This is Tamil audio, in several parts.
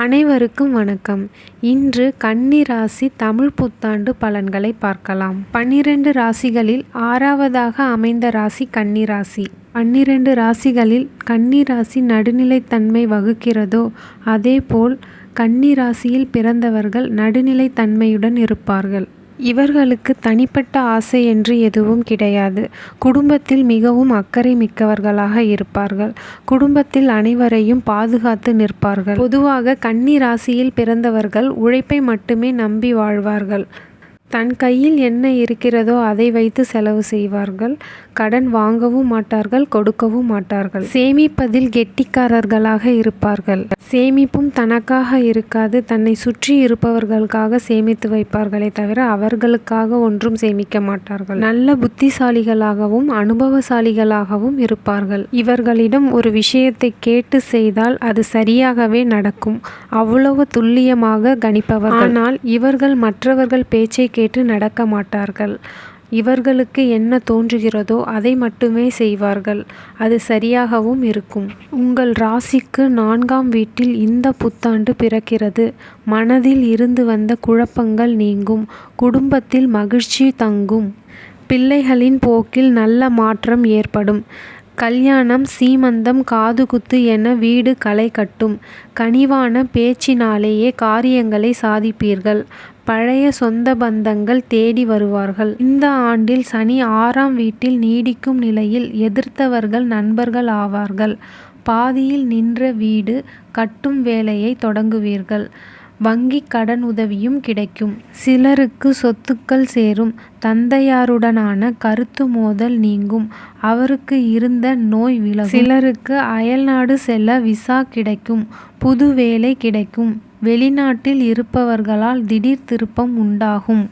அனைவருக்கும் வணக்கம். இன்று கன்னி ராசி தமிழ் புத்தாண்டு பலன்களை பார்க்கலாம். பன்னிரண்டு ராசிகளில் ஆறாவதாக அமைந்த ராசி கன்னி ராசி பன்னிரண்டு ராசிகளில் கன்னி ராசி நடுநிலைத்தன்மை வகுக்கிறதோ அதேபோல் கன்னி ராசியில் பிறந்தவர்கள் நடுநிலைத்தன்மையுடன் இருப்பார்கள். இவர்களுக்கு தனிப்பட்ட ஆசை என்று எதுவும் கிடையாது. குடும்பத்தில் மிகவும் அக்கறை மிக்கவர்களாக இருப்பார்கள். குடும்பத்தில் அனைவரையும் பாதுகாத்து நிற்பார்கள். பொதுவாக கன்னி ராசியில் பிறந்தவர்கள் உழைப்பை மட்டுமே நம்பி வாழ்வார்கள். தன் கையில் என்ன இருக்கிறதோ அதை வைத்து செலவு செய்வார்கள். கடன் வாங்கவும் மாட்டார்கள் கொடுக்கவும் மாட்டார்கள். சேமிப்பதில் கெட்டிக்காரர்களாக இருப்பார்கள். சேமிப்பும் தனக்காக இருக்காது. தன்னை சுற்றி இருப்பவர்களுக்காக சேமித்து வைப்பார்களே தவிர அவர்களுக்காக ஒன்றும் சேமிக்க மாட்டார்கள். நல்ல புத்திசாலிகளாகவும் அனுபவசாலிகளாகவும் இருப்பார்கள். இவர்களிடம் ஒரு விஷயத்தை கேட்டு செய்தால் அது சரியாகவே நடக்கும். அவ்வளவு துல்லியமாக கணிப்பவர்கள். ஆனால் இவர்கள் மற்றவர்கள் பேச்சை கேட்டு நடக்க மாட்டார்கள். இவர்களுக்கு என்ன தோன்றுகிறதோ அதை மட்டுமே செய்வார்கள். அது சரியாகவும் இருக்கும். உங்கள் ராசிக்கு நான்காம் வீட்டில் இந்த புத்தாண்டு பிறக்கிறது. மனதில் இருந்து வந்த குழப்பங்கள் நீங்கும். குடும்பத்தில் மகிழ்ச்சி தங்கும். பிள்ளைகளின் போக்கில் நல்ல மாற்றம் ஏற்படும். கல்யாணம் சீமந்தம் காதுகுத்து என வீடு களை கட்டும். கனிவான பேச்சினாலேயே காரியங்களை சாதிப்பீர்கள். பழைய சொந்த பந்தங்கள் தேடி வருவார்கள். இந்த ஆண்டில் சனி ஆறாம் வீட்டில் நீடிக்கும் நிலையில் எதிர்த்தவர்கள் நண்பர்கள் ஆவார்கள். பாதியில் நின்ற வீடு கட்டும் வேலையை தொடங்குவீர்கள். வங்கி கடன் உதவியும் கிடைக்கும். சிலருக்கு சொத்துக்கள் சேரும். தந்தையாருடனான கருத்து மோதல் நீங்கும். அவருக்கு இருந்த நோய் விலகும். சிலருக்கு அயல்நாடு செல்ல விசா கிடைக்கும். புது வேலை கிடைக்கும். வெளிநாட்டில் இருப்பவர்களால் திடீர் திருப்பம் உண்டாகும்.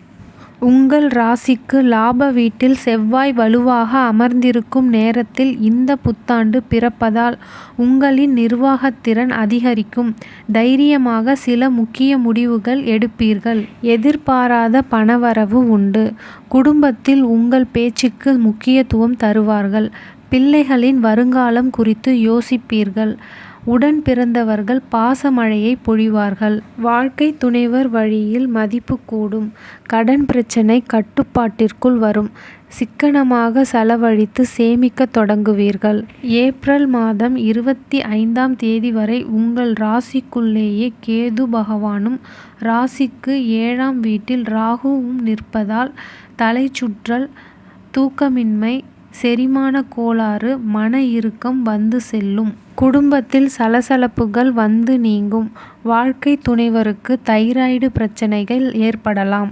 உங்கள் ராசிக்கு லாப வீட்டில் செவ்வாய் வலுவாக அமர்ந்திருக்கும் நேரத்தில் இந்த புத்தாண்டு பிறப்பதால் உங்களின் நிர்வாகத்திறன் அதிகரிக்கும். தைரியமாக சில முக்கிய முடிவுகள் எடுப்பீர்கள். எதிர்பாராத பணவரவு உண்டு. குடும்பத்தில் உங்கள் பேச்சுக்கு முக்கியத்துவம் தருவார்கள். பிள்ளைகளின் வருங்காலம் குறித்து யோசிப்பீர்கள். உடன் பிறந்தவர்கள் பாசமழையை பொழிவார்கள். வாழ்க்கை துணைவர் வழியில் மதிப்பு கூடும். கடன் பிரச்சனை கட்டுப்பாட்டிற்குள் வரும். சிக்கனமாக செலவழித்து சேமிக்க தொடங்குவீர்கள். ஏப்ரல் மாதம் இருபத்தி ஐந்தாம் தேதி வரை உங்கள் ராசிக்குள்ளேயே கேது பகவானும் ராசிக்கு ஏழாம் வீட்டில் ராகுவும் நிற்பதால் தலைச்சுற்றல் தூக்கமின்மை செரிமான கோளாறு மன இறுக்கம் வந்து செல்லும். குடும்பத்தில் சலசலப்புகள் வந்து நீங்கும். வாழ்க்கை துணைவருக்கு தைராய்டு பிரச்சனைகள் ஏற்படலாம்.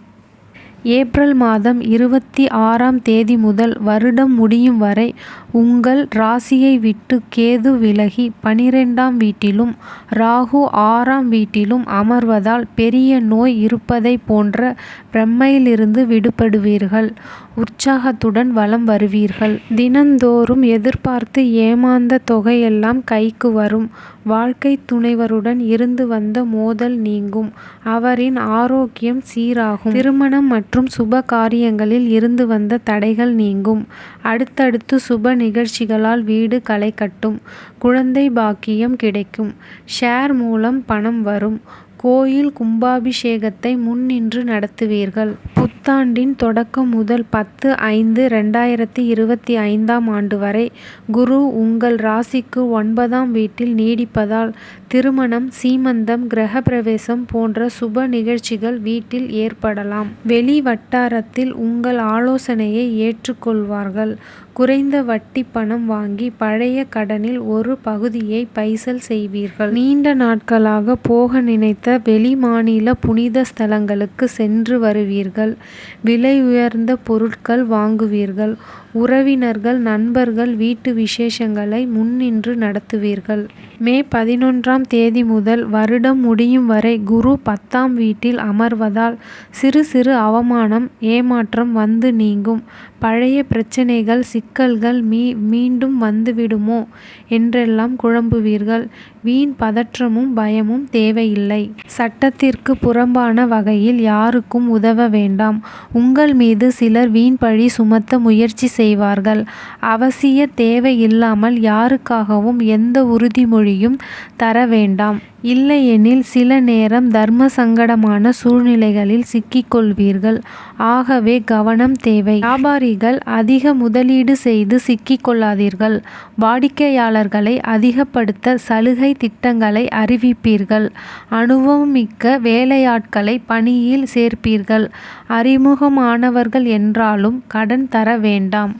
ஏப்ரல் மாதம் இருபத்தி ஆறாம் தேதி முதல் வருடம் முடியும் வரை உங்கள் ராசியை விட்டு கேது விலகி பனிரெண்டாம் வீட்டிலும் ராகு ஆறாம் வீட்டிலும் அமர்வதால் பெரிய நோய் இருப்பதை போன்ற பிரம்மையிலிருந்து விடுபடுவீர்கள். உற்சாகத்துடன் வலம் வருவீர்கள். தினந்தோறும் எதிர்பார்த்து ஏமாந்த தொகையெல்லாம் கைக்கு வரும். வாழ்க்கை துணைவருடன் இருந்து வந்த மோதல் நீங்கும். அவரின் ஆரோக்கியம் சீராகும். திருமணம் மற்றும் மற்றும் சுப காரியங்களில் இருந்து வந்த தடைகள் நீங்கும். அடுத்தடுத்து சுப நிகழ்ச்சிகளால் வீடு களை கட்டும். குழந்தை பாக்கியம் கிடைக்கும். ஷேர் மூலம் பணம் வரும். கோயில் கும்பாபிஷேகத்தை முன்னின்று நடத்துவீர்கள். புத்தாண்டின் தொடக்கம் முதல் பத்து ஐந்து ரெண்டாயிரத்தி இருபத்தி ஐந்தாம் ஆண்டு வரை குரு உங்கள் ராசிக்கு ஒன்பதாம் வீட்டில் நீடிப்பதால் திருமணம் சீமந்தம் கிரகப்பிரவேசம் போன்ற சுப நிகழ்ச்சிகள் வீட்டில் ஏற்படலாம். வெளி வட்டாரத்தில் உங்கள் ஆலோசனையை ஏற்றுக்கொள்வார்கள். குறைந்த வட்டி பணம் வாங்கி பழைய கடனில் ஒரு பகுதியை பைசல் செய்வீர்கள். நீண்ட நாட்களாக போக நினைத்த வெளி மாநில புனித ஸ்தலங்களுக்கு சென்று வருவீர்கள். விலை உயர்ந்த பொருட்கள் வாங்குவீர்கள். உறவினர்கள் நண்பர்கள் வீட்டு விசேஷங்களை முன்னின்று நடத்துவீர்கள். மே பதினொன்றாம் தேதி முதல் வருடம் முடியும் வரை குரு பத்தாம் வீட்டில் அமர்வதால் சிறு சிறு அவமானம் ஏமாற்றம் வந்து நீங்கும். பழைய பிரச்சனைகள் சிக்கல்கள் மீ மீண்டும் வந்துவிடுமோ? என்றெல்லாம் குழம்புவீர்கள். வீண் பதற்றமும் பயமும் தேவையில்லை. சட்டத்திற்கு புறம்பான வகையில் யாருக்கும் உதவ வேண்டாம். உங்கள் மீது சிலர் வீண்பழி சுமத்த முயற்சி செய்வார்கள். அவசிய தேவை இல்லாமல் யாருக்காகவும் எந்த உறுதிமொழியும் தர வேண்டாம். இல்லையெனில் சில நேரம் தர்ம சங்கடமான சூழ்நிலைகளில் சிக்கிக்கொள்வீர்கள் ஆகவே கவனம் தேவை. வியாபாரிகள் அதிக முதலீடு செய்து சிக்கிக்கொள்ளாதீர்கள் வாடிக்கையாளர்களை அதிகப்படுத்த சலுகை திட்டங்களை அறிவிப்பீர்கள். அனுபவமிக்க வேலையாட்களை பணியில் சேர்ப்பீர்கள். அறிமுகமானவர்கள் என்றாலும் கடன் தர வேண்டாம்.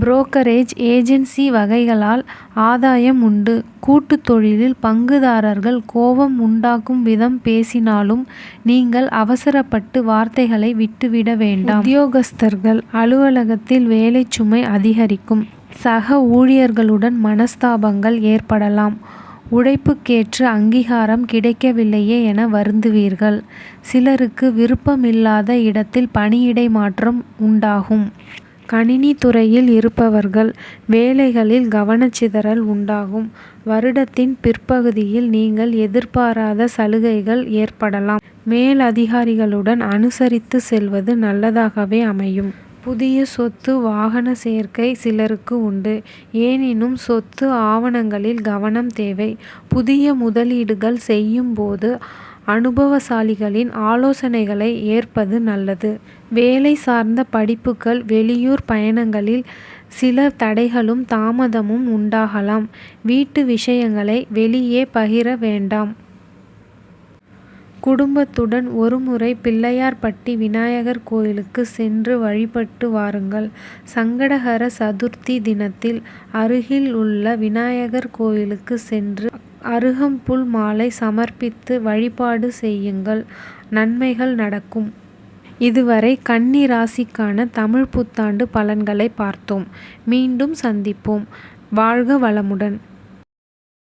புரோக்கரேஜ் ஏஜென்சி வகைகளால் ஆதாயம் உண்டு. கூட்டுத் தொழிலில் பங்குதாரர்கள் கோபம் உண்டாக்கும் விதம் பேசினாலும் நீங்கள் அவசரப்பட்டு வார்த்தைகளை விட்டுவிட வேண்டாம். உத்தியோகஸ்தர்கள் அலுவலகத்தில் வேலை சுமை அதிகரிக்கும். சக ஊழியர்களுடன் மனஸ்தாபங்கள் ஏற்படலாம். உழைப்புக்கேற்ற அங்கீகாரம் கிடைக்கவில்லையே என வருந்துவீர்கள். சிலருக்கு விருப்பமில்லாத இடத்தில் பணியிடை மாற்றம் உண்டாகும். கணினி துறையில் இருப்பவர்கள் வேலைகளில் கவனச்சிதறல் உண்டாகும். வருடத்தின் பிற்பகுதியில் நீங்கள் எதிர்பாராத சலுகைகள் ஏற்படலாம். மேலதிகாரிகளுடன் அனுசரித்து செல்வது நல்லதாகவே அமையும். புதிய சொத்து வாகன சேர்க்கை சிலருக்கு உண்டு. எனினும் சொத்து ஆவணங்களில் கவனம் தேவை. புதிய முதலீடுகள் செய்யும் போது அனுபவசாலிகளின் ஆலோசனைகளை ஏற்பது நல்லது. வேலை சார்ந்த படிப்புகள் வெளியூர் பயணங்களில் சில தடைகளும் தாமதமும் உண்டாகலாம். வீட்டு விஷயங்களை வெளியே பகிர வேண்டாம். குடும்பத்துடன் ஒருமுறை பிள்ளையார்பட்டி விநாயகர் கோயிலுக்கு சென்று வழிபட்டு வாருங்கள். சங்கடஹர சதுர்த்தி தினத்தில் அருகில் உள்ள விநாயகர் கோயிலுக்கு சென்று அருகம்புல் மாலை சமர்ப்பித்து வழிபாடு செய்யுங்கள் நன்மைகள் நடக்கும். இதுவரை கன்னி ராசிக்கான தமிழ் புத்தாண்டு பலன்களை பார்த்தோம். மீண்டும் சந்திப்போம். வாழ்க வளமுடன்.